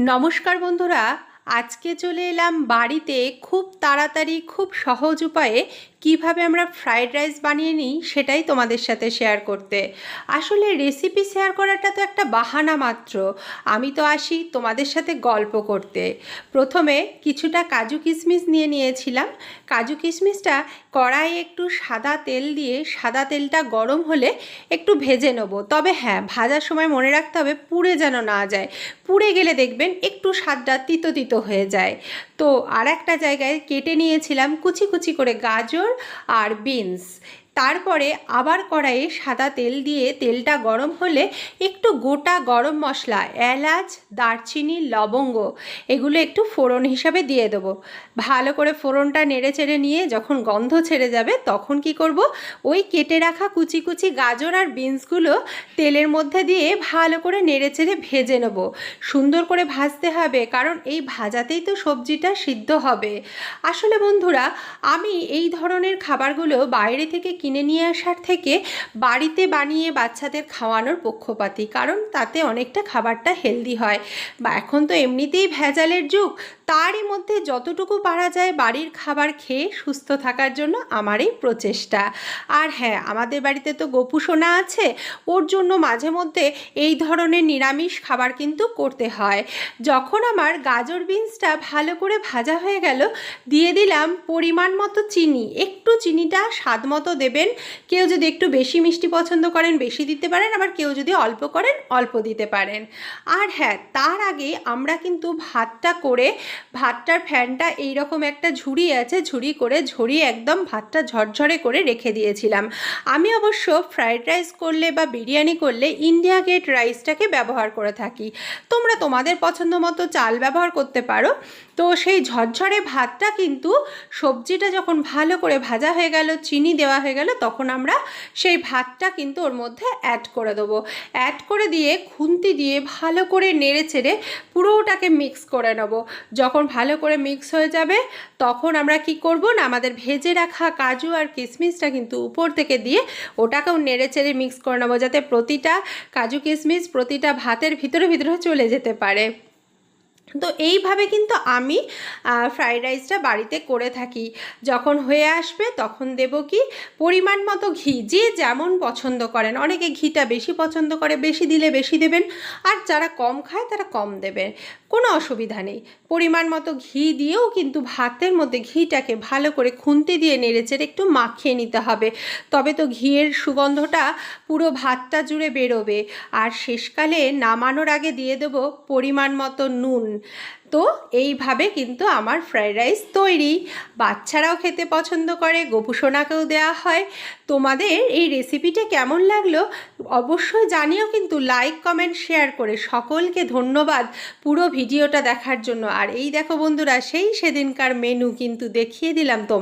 নমস্কার বন্ধুরা আজকে চলে এলাম বাড়িতে খুব তাড়াতাড়ি খুব সহজ উপায়ে কীভাবে আমরা ফ্রায়েড রাইস বানিয়ে নিই সেটাই তোমাদের সাথে শেয়ার করতে। আসলে রেসিপি শেয়ার করাটা তো একটা বাহানা মাত্র। আমি তো আসি তোমাদের সাথে গল্প করতে। প্রথমে কিছুটা কাজু কিশমিশ নিয়ে নিয়েছিলাম। কাজু কিশমিশটা কড়াইয়ে একটু সাদা তেল দিয়ে, সাদা তেলটা গরম হলে একটু ভেজে নেব। তবে হ্যাঁ ভাজার সময় মনে রাখতে হবে পুড়ে যেন না যায়। পুড়ে গেলে দেখবেন একটু স্বাদটা তিতো তিতো হয়ে যায়। তো আর একটা জায়গায় কেটে নিয়েছিলাম কুচি কুচি করে গাজর আর বিনস। তারপরে আবার কড়াইয়ে সাদা তেল দিয়ে তেলটা গরম হলে একটু গোটা গরম মশলা, এলাচ, দারচিনি, লবঙ্গ এগুলো একটু ফোড়ন হিসাবে দিয়ে দেবো। ভালো করে ফোড়নটা নেড়ে চেড়ে নিয়ে যখন গন্ধ ছেড়ে যাবে তখন কি করব? ওই কেটে রাখা কুচি কুচি গাজর আর বিনসগুলো তেলের মধ্যে দিয়ে ভালো করে নেড়ে চেড়ে ভেজে নেব। সুন্দর করে ভাজতে হবে কারণ এই ভাজাতেই তো সবজিটা সিদ্ধ হবে। আসলে বন্ধুরা, আমি এই ধরনের খাবারগুলো বাইরে থেকে কিনে নিয়ে আসার থেকে বাড়িতে বানিয়ে বাচ্চাদের খাওয়ানোর পক্ষপাতী, কারণ তাতে অনেকটা খাবারটা হেলদি হয়। বা এখন তো এমনিতেই ভেজালের যুগ, তারই মধ্যে যতটুকু পারা যায় বাড়ির খাবার খেয়ে সুস্থ থাকার জন্য আমার এই প্রচেষ্টা। আর হ্যাঁ আমাদের বাড়িতে তো গোপুসোনা আছে, ওর জন্য মাঝে মধ্যে এই ধরনের নিরামিষ খাবার কিন্তু করতে হয়। যখন আমার গাজর বিনসটা ভালো করে ভাজা হয়ে গেল, দিয়ে দিলাম পরিমাণ মতো চিনি, একটু চিনিটা স্বাদ মতো দেবেন। কেউ যদি একটু বেশি মিষ্টি পছন্দ করেন, বেশি দিতে পারেন, আবার কেউ যদি অল্প করেন, অল্প দিতে পারেন। আর হ্যাঁ তার আগে আমরা কিন্তু ভাতটা করে, ভাতটার ফ্যানটা এইরকম একটা ঝুড়ি আছে, ঝুড়ি করে ঝরিয়ে একদম ভাতটা ঝরঝরে করে রেখে দিয়েছিলাম। আমি অবশ্য ফ্রায়েড রাইস করলে বা বিরিয়ানি করলে ইন্ডিয়া গেট রাইসটাকে ব্যবহার করে থাকি। তোমরা তোমাদের পছন্দ মতো চাল ব্যবহার করতে পারো। তো সেই ঝরঝরে ভাতটা কিন্তু সবজিটা যখন ভালো করে ভাজা হয়ে গেল, চিনি দেওয়া হয়ে তখন আমরা সেই ভাতটা কিন্তু ওর মধ্যে অ্যাড করে দেবো। অ্যাড করে দিয়ে খুন্তি দিয়ে ভালো করে নেড়ে চেড়ে পুরোটাকে মিক্স করে নেব। যখন ভালো করে মিক্স হয়ে যাবে, তখন আমরা কি করব না, আমাদের ভেজে রাখা কাজু আর কিশমিশটা কিন্তু উপর থেকে দিয়ে ওটাকেও নেড়ে চেড়ে মিক্স করে নেব, যাতে প্রতিটা কাজু কিশমিশ প্রতিটা ভাতের ভিতরে ভিতরে চলে যেতে পারে। তো এইভাবে কিন্তু আমি ফ্রাইড রাইসটা বাড়িতে করে থাকি। যখন হয়ে আসবে তখন দেব কি? পরিমাণ মতো ঘি, যে যেমন পছন্দ করেন। অনেকে ঘিটা বেশি পছন্দ করে, বেশি দিলে বেশি দেবেন। আর যারা কম খায় তারা কম দেবে কোনো অসুবিধা নেই। পরিমাণ মতো ঘি দিয়েও কিন্তু ভাতের মধ্যে ঘিটাকে ভালো করে খুন্তি দিয়ে নেড়েচেড়ে একটু মাখিয়ে নিতে হবে। তবে তো ঘিয়ের সুগন্ধটা পুরো ভাতটা জুড়ে বেরোবে। আর শেষকালে নামানোর আগে দিয়ে দেবো পরিমাণ মতো নুন। তো এইভাবে কিন্তু আমার ফ্রায়েড রাইস তৈরি। বাচ্চারাও খেতে পছন্দ করে গোপুসোনাকেও দেওয়া হয়। তোমাদের এই রেসিপিটা কেমন লাগল অবশ্যই জানিও কিন্তু, লাইক, কমেন্ট, শেয়ার করে সকলকে ধন্যবাদ পুরো ভিডিওটা দেখার জন্য। আর এই দেখো বন্ধুরা, সেই সেদিনকার মেনু কিন্তু দেখিয়ে দিলাম তোমার